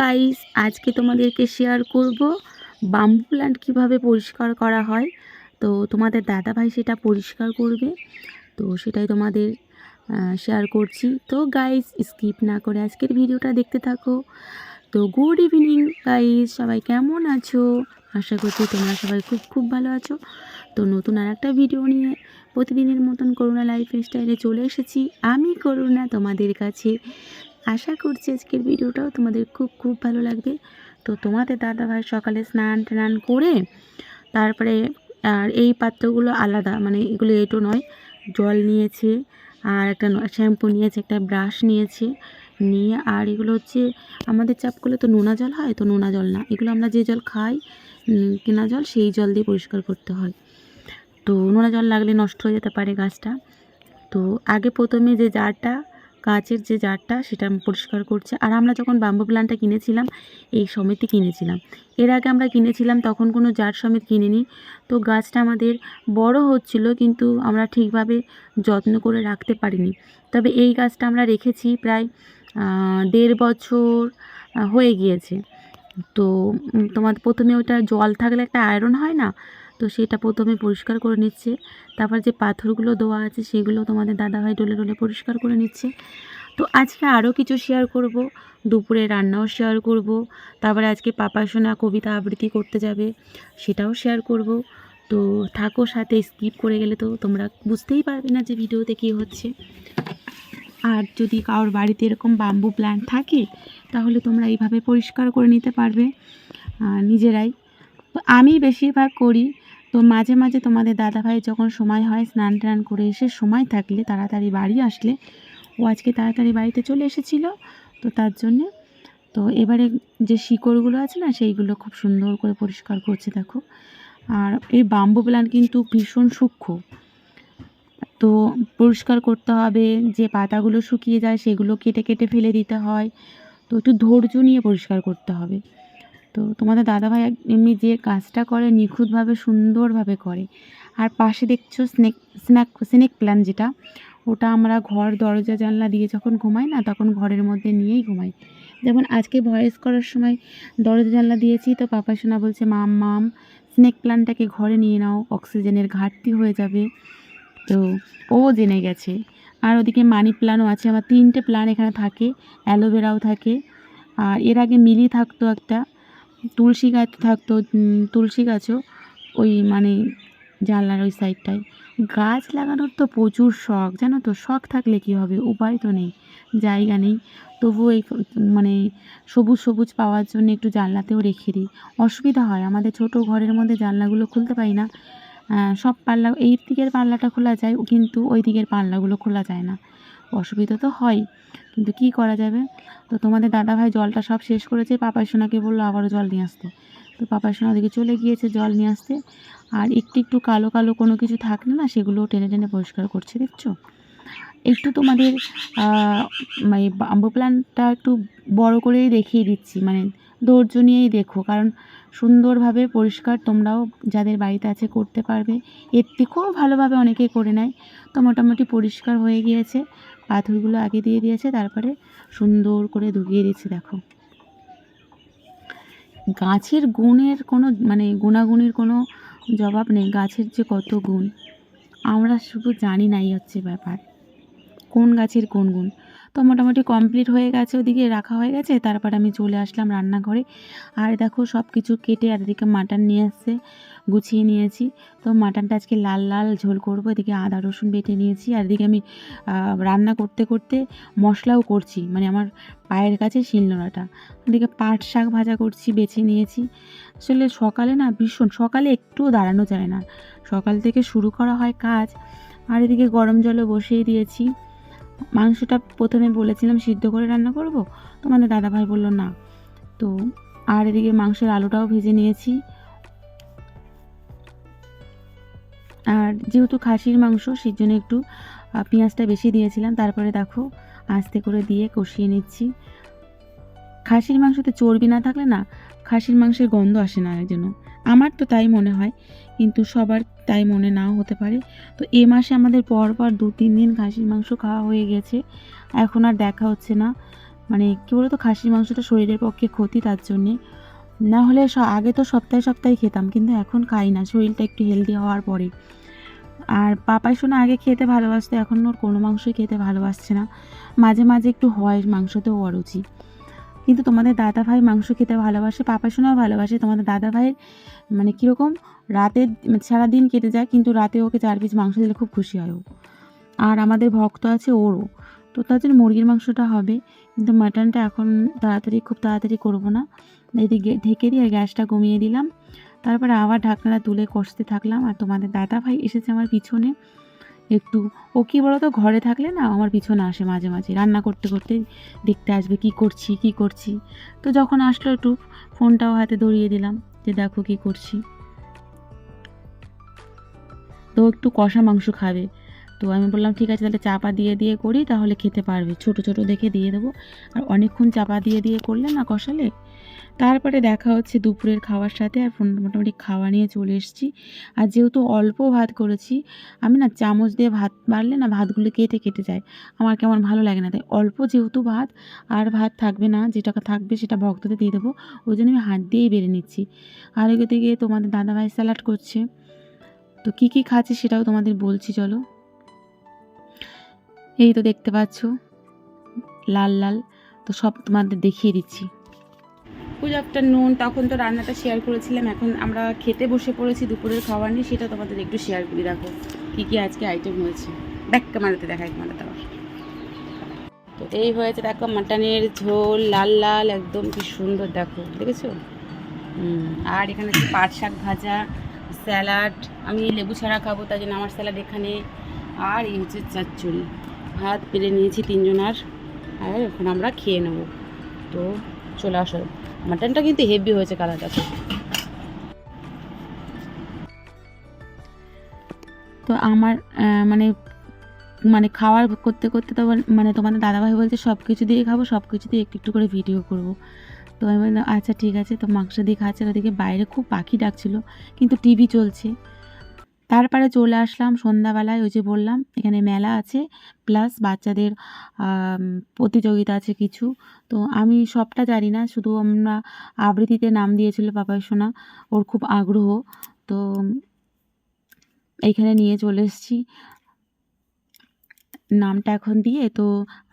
Guys আজকে তোমাদেরকে share করব বাম্বু প্ল্যান্ট কীভাবে পরিষ্কার করা হয়। তো তোমাদের দাদাভাই সেটা পরিষ্কার করবে। তো সেটাই তোমাদের শেয়ার করছি। তো গাইস স্কিপ না করে আজকের ভিডিওটা দেখতে থাকো। তো গুড ইভিনিং গাইস সবাই কেমন আছো? আশা করছি তোমরা সবাই খুব খুব ভালো আছো। তো নতুন আর একটা ভিডিও নিয়ে প্রতিদিনের মতন করোনা লাইফ স্টাইলে চলে এসেছি। আমি করুণা তোমাদের কাছে। আশা করছি আজকের ভিডিওটাও তোমাদের খুব খুব ভালো লাগবে। তো তোমাদের দাদাভাই সকালে স্নান টান করে তারপরে আর এই পাত্রগুলো আলাদা মানে এগুলো এটো নয়, জল নিয়েছে আর একটা শ্যাম্পু নিয়েছে, একটা ব্রাশ নিয়েছে, নিয়ে আর এগুলো হচ্ছে আমাদের চাপগুলো তো নোনা জল হয়, তো নোনা জল না, এগুলো আমরা যে জল খাই কেনা জল সেই জল দিয়ে পরিষ্কার করতে হয়। তো নোনা জল লাগলে নষ্ট হয়ে যেতে পারে গাছটা। তো আগে প্রথমে যে জারটা কাচের যে জারটা সেটা পরিষ্কার করছে। আর আমরা যখন বাম্বু প্ল্যান্টটা কিনেছিলাম, এই সমিতি কিনেছিলাম। এর আগে আমরা কিনেছিলাম, তখন কোনো জার সমেত কিনিনি। তো গাছটা আমাদের বড় হচ্ছিল, কিন্তু আমরা ঠিকভাবে যত্ন করে রাখতে পারিনি। তবে এই গাছটা আমরা রেখেছি প্রায় দেড় বছর হয়ে গিয়েছে। তো তোমার প্রথমে ওটা জল থাকলে একটা আয়রন হয় না? তো সেটা প্রথমে পরিষ্কার করে নিচ্ছে। তারপর যে পাথরগুলো দেওয়া আছে সেগুলো তোমাদের দাদাভাই ডলে ডলে পরিষ্কার করে নিচ্ছে। তো আজকে আরও কিছু শেয়ার করব। দুপুরে রান্নাও শেয়ার করব। তারপরে আজকে পাপা সোনা কবিতা আবৃত্তি করতে যাবে, সেটাও শেয়ার করব। তো থাকো সাথে স্কিপ করে গেলে তো তোমরা বুঝতেই পারবে না যে ভিডিওতে কী হচ্ছে। আর যদি কারোর বাড়িতে এরকম বাম্বু প্ল্যান্ট থাকে, তাহলে তোমরা এইভাবে পরিষ্কার করে নিতে পারবে নিজেরাই। আমি বেশিরভাগ করি। তো মাঝে মাঝে তোমাদের দাদাভাই যখন সময় হয়, স্নান টান করে এসে সময় থাকলে, তাড়াতাড়ি বাড়ি আসলে, ও আজকে তাড়াতাড়ি বাড়িতে চলে এসেছিল, তো তার জন্যে, তো এবারে যে শিকড়গুলো আছে না, সেইগুলো খুব সুন্দর করে পরিষ্কার করছে দেখো। আর এই বাম্বু প্ল্যান্ট কিন্তু ভীষণ সূক্ষ্ম। তো পরিষ্কার করতে হবে, যে পাতাগুলো শুকিয়ে যায়, সেগুলো কেটে কেটে ফেলে দিতে হয়, তো একটু ধৈর্য নিয়ে পরিষ্কার করতে হবে। তো তোমাদের দাদাভাই এমনি যে কাজটা করে নিখুঁতভাবে, সুন্দরভাবে করে। আর পাশে দেখছ স্নেক স্ন্যাক স্নেক প্ল্যান যেটা, ওটা আমরা ঘর দরজা জানলা দিয়ে যখন ঘুমাই না, তখন ঘরের মধ্যে নিয়েই ঘুমাই। যেমন আজকে ভয়েস করার সময় দরজা জানলা দিয়েছি, তো পাপা সোনা বলছে, মাম মাম, স্নেক প্ল্যানটাকে ঘরে নিয়ে নাও, অক্সিজেনের ঘাটতি হয়ে যাবে। তো ও জেনে গেছে। আর ওদিকে মানি প্ল্যানও আছে আমার তিনটে প্ল্যান এখানে থাকে, অ্যালোভেরাও থাকে। আর এর আগে মিলি থাকতো একটা তুলসী গাছ থাকতো তুলসী গাছও ওই মানে জানলার ওই সাইডটায় গাছ লাগানোর তো প্রচুর শখ, জানো তো? শখ থাকলে কী হবে? উপায় তো নেই, জায়গা নেই। তবুও এই মানে সবুজ সবুজ পাওয়ার জন্য একটু জানলাতেও রেখে দিই। অসুবিধা হয়, আমাদের ছোট ঘরের মধ্যে জানলাগুলো খুলতে পারি না। সব পাল্লা, এই দিকের পাল্লাটা খোলা যায়, কিন্তু ওই দিকের পাল্লাগুলো খোলা যায় না। অসুবিধা তো হয়। কিন্তু কি করা যাবে? তো তোমাদের দাদাভাই জলটা সব শেষ করেছে, পাপাই সোনাকে বলল আবারও জল নিয়ে আসতে। তো পাপাই সোনা ওদিকে চলে গিয়েছে জল নিয়ে আসতে। আর একটু একটু কালো কালো কোনো কিছু থাকলে না সেগুলো টেনে টেনে পরিষ্কার করছে, দেখছ? একটু তোমাদের মানে বাম্বু প্ল্যান্টটা একটু বড় করেই দেখিয়ে দিচ্ছি মানে ধৈর্য নিয়েই দেখো, কারণ সুন্দরভাবে পরিষ্কার তোমরাও যাদের বাড়িতে আছে করতে পারবে। এর থেকেও ভালোভাবে অনেকেই করে নেয়। তো মোটামুটি পরিষ্কার হয়ে গিয়েছে। পাথরগুলো আগে দিয়ে দিয়েছে, তারপরে সুন্দর করে ধুকিয়ে দিচ্ছে দেখো। গাছের গুণের কোনো মানে গুণাগুণের কোনো জবাব নেই। গাছের যে কত গুণ, আমরা শুধু জানি নাই হচ্ছে ব্যাপার। কোন গাছের কোন গুণ? তো মোটামুটি কমপ্লিট হয়ে গেছে, ওদিকে রাখা হয়ে গেছে, তারপর আমি চলে আসলাম রান্নাঘরে। আর দেখো সব কিছু কেটে আর এদিকে মাটন নিয়ে আসছে গুছিয়ে নিয়েছি। তো মাটনটা আজকে লাল লাল ঝোল করব, এদিকে আদা রসুন বেটে নিয়েছি, আর এদিকে আমি রান্না করতে করতে মশলাও করছি মানে আমার পায়ের কাছে শিলনোড়াটা। এদিকে পাট শাক ভাজা করছি, বেছে নিয়েছি। আসলে সকালে না ভীষণ, সকালে একটুও দাঁড়ানো যায় না। সকাল থেকে শুরু করা হয় কাজ, আর এদিকে গরম জলে বসিয়ে দিয়েছি। মাংসটা প্রথমে বলেছিলাম সিদ্ধ করে রান্না করব তোমাদের দাদাভাই বলল না। তো আর এদিকে মাংসের আলুটাও ভেজে নিয়েছি। আর যেহেতু খাসির মাংস সেই জন্য একটু পেঁয়াজটা বেশি দিয়েছিলাম, তারপরে দেখো আস্তে করে দিয়ে কষিয়ে নিচ্ছি। খাসির মাংসতে চর্বি না থাকলে না, খাসির মাংসের গন্ধ আসে না জন্য। আমার তো তাই মনে হয় কিন্তু সবার তাই মনে নাও হতে পারে। তো এ মাসে আমাদের পর পর দু, তিন দিন খাসির মাংস খাওয়া হয়ে গেছে। এখন আর দেখা হচ্ছে না। মানে কী বলতো, খাসির মাংসটা শরীরের পক্ষে ক্ষতি তার জন্যে। না হলে আগে তো সপ্তাহে সপ্তাহে খেতাম, কিন্তু এখন খাই না, শরীরটা একটু হেলদি হওয়ার পরে। আর পাপাই শোনা, আগে খেতে ভালোবাসতো, এখন ওর কোনো মাংসই খেতে ভালোবাসছে না। মাঝে মাঝে একটু হয় মাংসতেও অরুচি। কিন্তু তোমাদের দাদা ভাই মাংস খেতে ভালোবাসে পাপা শোনাও ভালোবাসে। তোমাদের দাদা ভাইয়ের মানে কীরকম, রাতে সারাদিন কেটে যায়, কিন্তু রাতে ওকে চার পিস মাংস দিলে খুব খুশি হয় ও। আর আমাদের ভক্ত আছে ওরও। তো তার জন্য মুরগির মাংসটা হবে, কিন্তু মাটনটা এখন তাড়াতাড়ি, খুব তাড়াতাড়ি করব না। এদিকে ঢেকে দিয়ে গ্যাসটা কমিয়ে দিলাম। তারপরে আবার ঢাকনাটা তুলে কষতে থাকলাম। আর তোমাদের দাদা ভাই এসেছে আমার পিছনে। একটু। ও কী বলো তো ঘরে থাকলে না আমার পিছনে আসে মাঝে মাঝে। রান্না করতে করতে দেখতে আসবে কি করছি কি করছি। তো যখন আসলো একটু, ফোনটাও হাতে ধরিয়ে দিলাম যে দেখো কি করছি। তো একটু কষা মাংস খাবে। তো আমি বললাম, ঠিক আছে, তাহলে চাপা দিয়ে দিয়ে করি, তাহলে খেতে পারবে। ছোট ছোট দেখে দিয়ে দেবো। আর অনেকক্ষণ চাপা দিয়ে দিয়ে করলে না কষালে তারপরে দেখা হচ্ছে দুপুরের খাওয়ার সাথে আর মোটামুটি খাওয়া নিয়ে চলে এসেছি। আর যেহেতু অল্প ভাত করেছি, আমি না চামচ দিয়ে ভাত বাড়লে না ভাতগুলো কেটে কেটে যায়। আমার কেমন ভালো লাগে না, তাই অল্প যেহেতু ভাত আর ভাত থাকবে না, যেটা থাকবে সেটা ভক্তদের দিয়ে দেবো, ওই জন্য আমি হাত দিয়েই বেড়ে নিচ্ছি। আর ওই দিকে তোমাদের দাদাভাই স্যালাড করছে। তো কী কী খাচ্ছে সেটাও তোমাদের বলছি, চলো। এই তো দেখতে পাচ্ছ, লাল লাল, তো সব তোমাদের দেখিয়ে দিচ্ছি। গুড আফটারনুন তখন তো রান্নাটা শেয়ার করেছিলাম, এখন আমরা খেতে বসে পড়েছি, দুপুরের খাবার নিয়ে, সেটা তোমাদের একটু শেয়ার করি দেখো, কী কী আজকে আইটেম হয়েছে। দেখ ক্যামেরাতে দেখাই ক্যামেরাতে আবার। তো এই হয়েছে দেখো মাটনের ঝোল, লাল লাল, একদম কি সুন্দর, দেখো, দেখেছ? আর এখানে হচ্ছে পাট শাক ভাজা, স্যালাড, আমি লেবু ছাড়া খাব তাই জন্য আমার স্যালাড এখানে। আর এই হচ্ছে চচ্চড়ি। ভাত পেরে নিয়েছি তিনজনার, আর এখন আমরা খেয়ে নেব। তো চলে আসো। মাটনটা কিন্তু হেভি হয়েছে কালারটা তো। আমার মানে মানে খাওয়ার করতে করতে তো মানে তোমাদের দাদাভাই বলছে সব কিছু দিয়ে খাব সব কিছু দিয়ে একটু একটু করে ভিডিও করব। তো আমি বললাম আচ্ছা ঠিক আছে। তো মাংস দিয়ে খাচ্ছে ওদিকে বাইরে খুব পাখি ডাকছিল, কিন্তু টিভি চলছে। তারপরে চলে আসলাম সন্ধ্যাবেলায়, ওই যে বললাম, এখানে মেলা আছে প্লাস বাচ্চাদের প্রতিযোগিতা আছে কিছু। তো আমি সবটা জানি না, শুধু আমরা আবৃত্তিতে নাম দিয়েছিল পাপাই সোনা, ওর খুব আগ্রহ। তো এইখানে নিয়ে চলে এসেছি। নামটা এখন দিয়ে, তো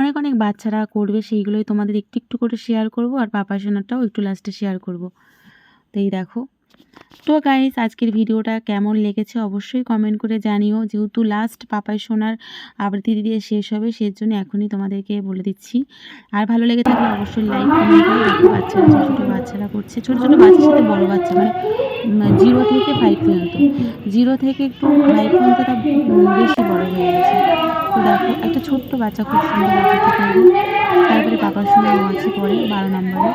অনেক অনেক বাচ্চারা করবে, সেইগুলোই তোমাদের একটু একটু করে শেয়ার করব, আর পাপা সোনাটাও একটু লাস্টে শেয়ার করব। তো এই দেখো। তো গাইস আজকের ভিডিওটা কেমন লেগেছে অবশ্যই কমেন্ট করে জানিও। যেহেতু লাস্ট পাপাই সোনার আবৃত্তি দিয়ে শেষ হবে সেই জন্য এখনই তোমাদেরকে বলে দিচ্ছি। আর ভালো লেগে থাকলে অবশ্যই লাইক কমেন্ট করে। বাচ্চারা ছোটো ছোটো বাচ্চারা করছে। ছোটো ছোটো বাচ্চার সাথে বড়ো বাচ্চা মানে জিরো থেকে ফাইভ পর্যন্ত। জিরো থেকে একটু ফাইভ পর্যন্ত বেশি বড় হয়ে গেছে। দেখো, একটা ছোট্ট বাচ্চা খুব সুন্দর তারপরে বাবার সঙ্গে আছে পরে, বারো নম্বরে।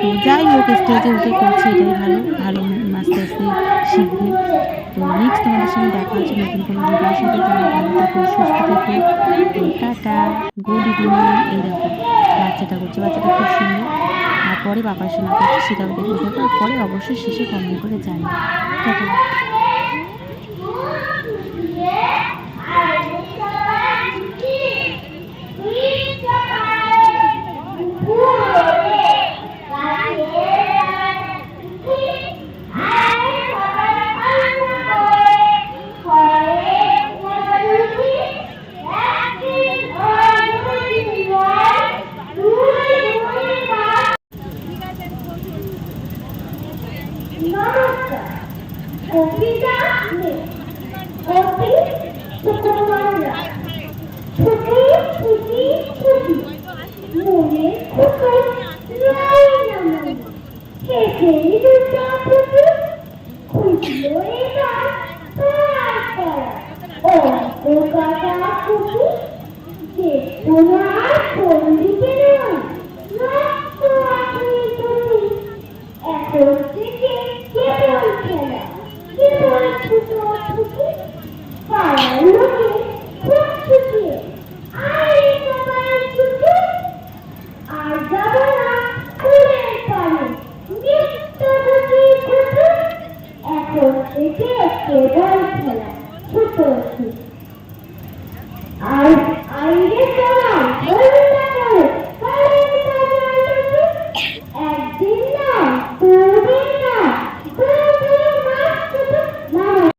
তো যাই হোক স্টেজে উঠে করছে, এটাই ভালো। ভালো আস্তে আস্তে শিখবে। তো নেক্সট তোমাদের সঙ্গে দেখা হচ্ছে নতুন কোনো ভিডিওর সাথে। তোমরা ভালো থেকো, সুস্থ থেকো। তো টাটা গুড ইভিনিং এই দেখো, বাচ্চাটা করছে। বাচ্চাটা খুব সুন্দর। আর পরে বাবার সঙ্গে করছে সেটাও দেখে আর পরে অবশ্যই শেষে কমেন্ট করে জানি টাটা। ও কাটা খুশি যে তোমার পন্ডিতে নয়